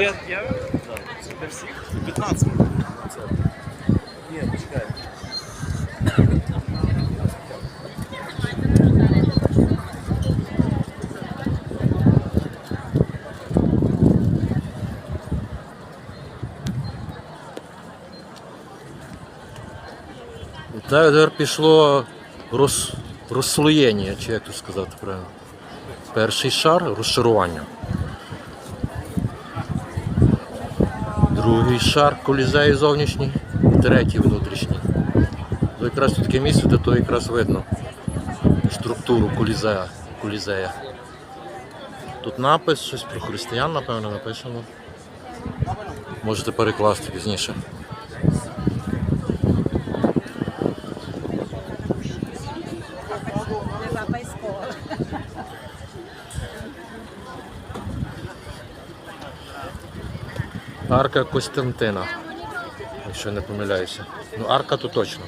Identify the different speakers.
Speaker 1: Є, є? Для всіх? 15 Це. Ні, почекай.
Speaker 2: Тепер пішло роз, розслоєння, чи як тут сказати правильно. Перший шар розшарування. Другий шар колізею зовнішній, і третій внутрішній. То якраз таке місце, де то якраз видно структуру колізея. колізея. Тут напис, щось про християн, напевно, написано. Можете перекласти пізніше. Арка Костянтина. Якщо не помиляюся. Ну, арка то точно.